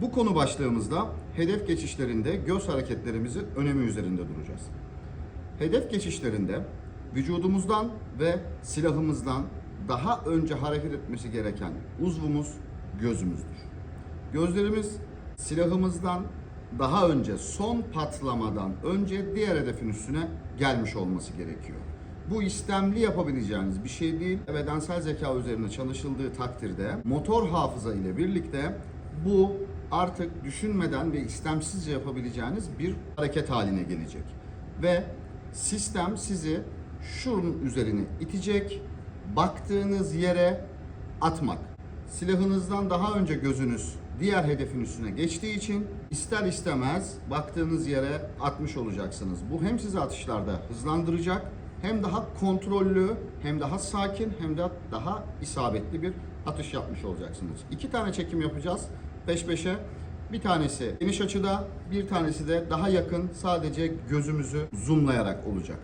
Bu konu başlığımızda hedef geçişlerinde göz hareketlerimizi önemi üzerinde duracağız. Hedef geçişlerinde vücudumuzdan ve silahımızdan daha önce hareket etmesi gereken uzvumuz gözümüzdür. Gözlerimiz silahımızdan daha önce son patlamadan önce diğer hedefin üstüne gelmiş olması gerekiyor. Bu istemli yapabileceğiniz bir şey değil. Bedensel zeka üzerine çalışıldığı takdirde motor hafıza ile birlikte bu artık düşünmeden ve istemsizce yapabileceğiniz bir hareket haline gelecek. Ve sistem sizi şunun üzerine itecek, baktığınız yere atmak. Silahınızdan daha önce gözünüz diğer hedefin üstüne geçtiği için ister istemez baktığınız yere atmış olacaksınız. Bu hem sizi atışlarda hızlandıracak hem daha kontrollü hem daha sakin hem de daha isabetli bir atış yapmış olacaksınız. İki tane çekim yapacağız peş peşe. Bir tanesi geniş açıda, bir tanesi de daha yakın sadece gözümüzü zoomlayarak olacak.